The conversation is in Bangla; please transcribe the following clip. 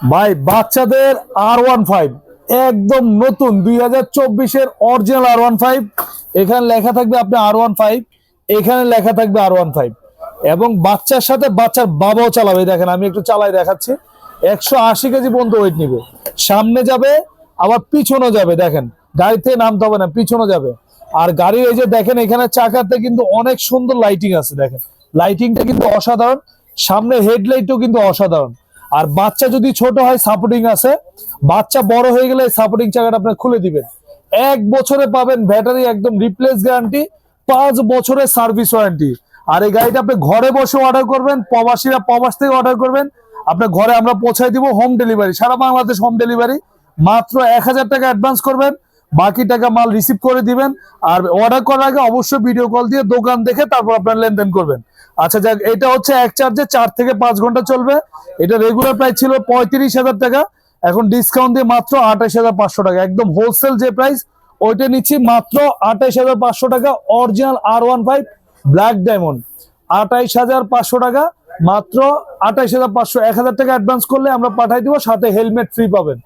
ভাই, বাচ্চাদের আর ওয়ান ফাইভ একদম নতুন, দুই হাজার চব্বিশের অরিজিনাল আর ওয়ান ফাইভ এখানে লেখা থাকবে আপনি আর ওয়ান ফাইভ এখানে লেখা থাকবে আর ওয়ান ফাইভ এবং বাচ্চার সাথে বাচ্চার বাবাও চালাবে দেখেন, আমি একটু চালাই দেখাচ্ছি। একশো আশি কেজি পর্যন্ত ওয়েট নিবে। সামনে যাবে, আবার পিছনে যাবে, দেখেন, গাড়িতে নামতে হবে না পিছনে যাবে। আর গাড়ির এই যে দেখেন, এখানে চাকাতে কিন্তু অনেক সুন্দর লাইটিং আছে, দেখেন। লাইটিংটা কিন্তু অসাধারণ, সামনে হেডলাইটও কিন্তু অসাধারণ। আর বাচ্চা যদি ছোট হয় সাপোর্টিং আছে, বাচ্চা বড় হয়ে গেলে সাপোর্টিং চাকাটা আপনার খুলে দিবেন। এক বছরে পাবেন ব্যাটারি একদম রিপ্লেস গ্যারান্টি পাঁচ বছরের সার্ভিস ওয়ারেন্টি আর এই গাড়িটা আপনি ঘরে বসে অর্ডার করবেন, প্রবাসীরা প্রবাস থেকে অর্ডার করবেন। আপনার ঘরে আমরা পৌঁছাই দিব হোম ডেলিভারি সারা বাংলাদেশ হোম ডেলিভারি মাত্র এক হাজার টাকা অ্যাডভান্স করবেন। বাকি টাকা মাল রিসিভ করে দিবেন। আর অর্ডার করার আগে অবশ্যই ভিডিও কল দিয়ে দোকান দেখে তারপর আপনার লেনদেন করবেন। আচ্ছা যাক, এটা হচ্ছে এক চার্জে চার থেকে পাঁচ ঘণ্টা চলবে। এটা রেগুলার প্রাইস ছিল পঁয়ত্রিশ হাজার টাকা। এখন ডিসকাউন্ট দিয়ে মাত্র আঠাশ হাজার পাঁচশো টাকা। একদম হোলসেল যে প্রাইস ওইটা নিচ্ছি মাত্র আঠাশ হাজার পাঁচশো টাকা। Original R one five black diamond আঠাইশ হাজার পাঁচশো টাকা, মাত্র আঠাইশ হাজার পাঁচশো। এক হাজার টাকা অ্যাডভান্স করলে আমরা পাঠাই দিব, সাথে হেলমেট ফ্রি পাবেন।